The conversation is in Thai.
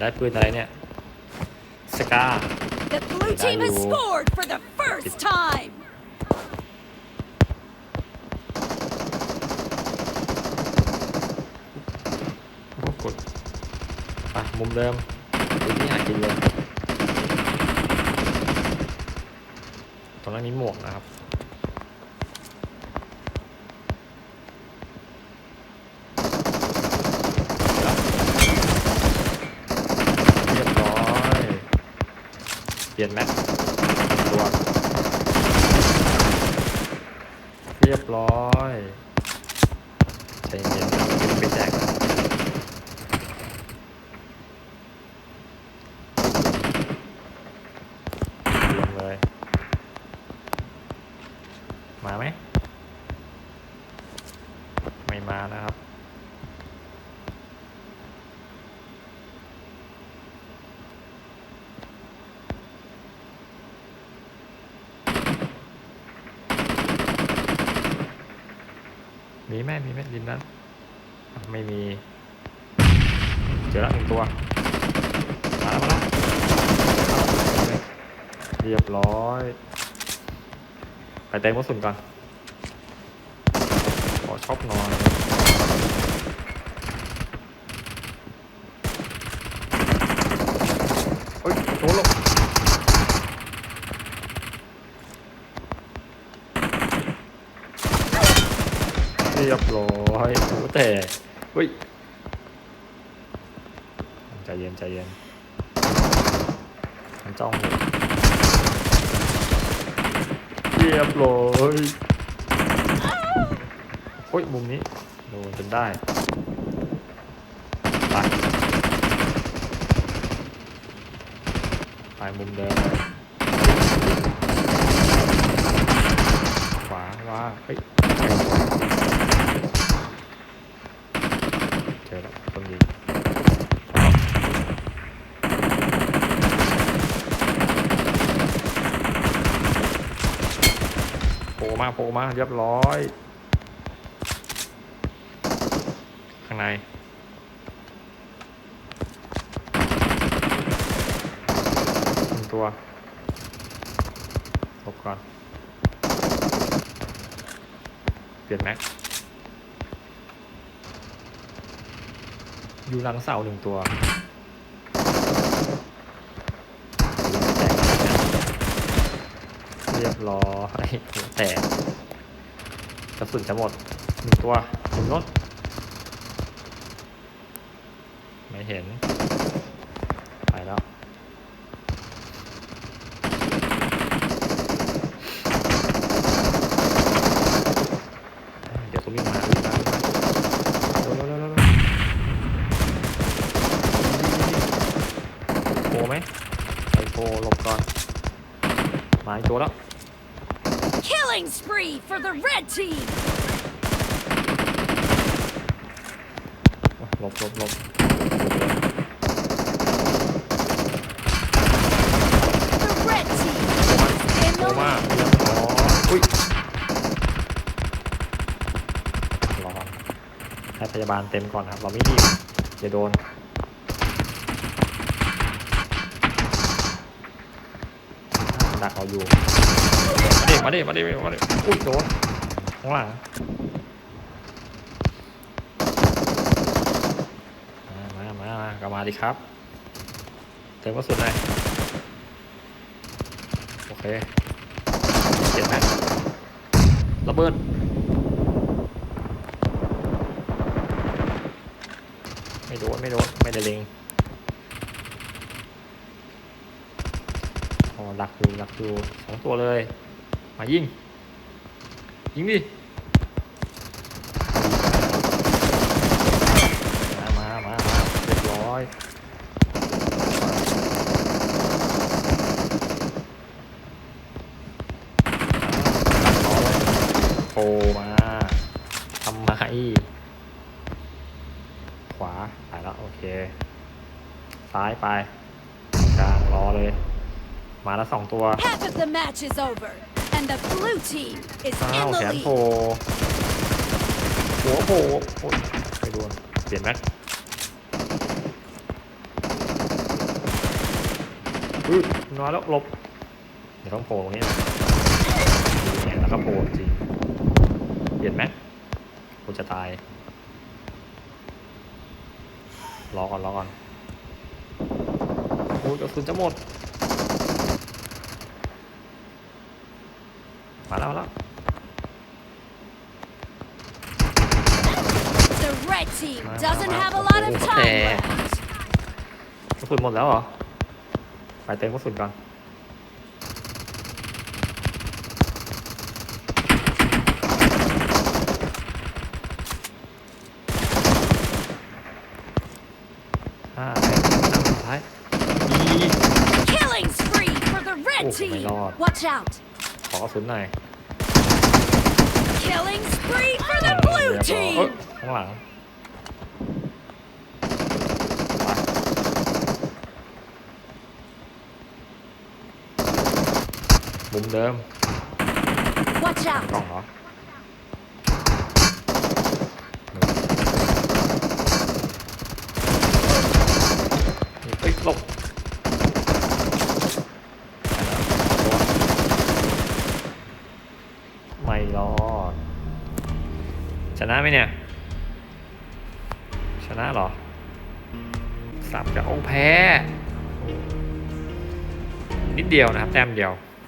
ได้ปืนอะไรเนี่ยสกา The blue team has Dahil- scored for the first time. โอ้กดไปมุมเดิมปืนที่หากินเลยตรงนั้นมีหมวกนะครับ เรียบร้อย เปลี่ยนแม็กตัวเรียบร้อย ใช้เย็นๆไปแจกลงเลย มาไหม ไม่มานะครับ มีไหมมีไหมดินนั้นไม่มี เจอแล้วหนึ่งตัว มาแล้วมาแล้วเรียบร้อย ไปเต็มกระสุนก่อนขอช็อปหน่อยเฮ้ยโดนลง เรียบร้อยโอ้แต่เฮ้ยใจเย็นใจเย็นมันจ้องอยู่เรียบร้อยโอ้ยมุมนี้โดนจนได้ไปไปมุมเดิมขวาว่าเฮ้ย เจอแล้วคนยิงโผล่ มาโผล่มาเรียบร้อย ข้างในหนึ่งตัวหลบก่อน เปลี่ยนแม็ก อยู่หลังเสาหนึ่งตัว เรียบร้อยแตกกระสุนจะหมดหนึ่งตัวถึงรถไม่เห็น ไปแล้วเดี๋ยวต้องวิ่งมาวิ่งมาวิ่งมาเร็วเร็วเร็วโผล่ไหมไปโผล่หลบก่อนมาอีกตัวแล้ว Killing spree for the red team. หลบหลบหลบ The red team in โผล่ the มา lead. เรียบร้อยอุ้ยรอให้พยาบาลเต็มก่อนครับ เราไม่รีบอย่าโดน ดักเราอยู่มาดิมาดิมาดิมาดิอุ้ยโดนข้างหลังมามามามาก็มาดิครับเติมกระสุนหน่อยโอเคเจ็บไหมระเบิดไม่โดนไม่โดนไม่ได้เล็ง อ๋อดักอยู่ดักอยู่สองตัวเลย มายิง ยิงดิ มามามามาเรียบร้อยโผล่มาทำไมขวาไปแล้ว โอเค ซ้ายไปกลางรอเลย มาแล้วสองตัว Half of the match is over, and the blue team is อ้าว in แข the นโผล่ lead. หัวโผล่โอ๊ยไปโดนเปลี่ยนแม็กอื้อนอนแล้วหลบ เดี๋ยวต้องโผล่ตรงนี้นะเนี่ยแล้วก็โผล่จริงเห็นไหมกูจะตาย รอก่อนรอก่อนโอ้ยกระสุนจะหมด มาแล้วมาแล้ว The red team Wow, doesn't wow, have a wow. lot of Okay. time left. กระสุนหมดแล้วเหรอ ไปเต็มกระสุนก่อน ห้าสุดท้ายอี Killing spree for the red Oh, my team. lord. Watch out. ขอกระสุนหน่อย Killing spree for the เรี blue ยบร้อยเอ้ย team. ข้างหลังไปมุมเดิม Watch ก out. ล้องเหรอ ไม่รอด ชนะไหมเนี่ย ชนะหรอ สับจะโอ้แพ้ นิดเดียวนะครับ แต้มเดียว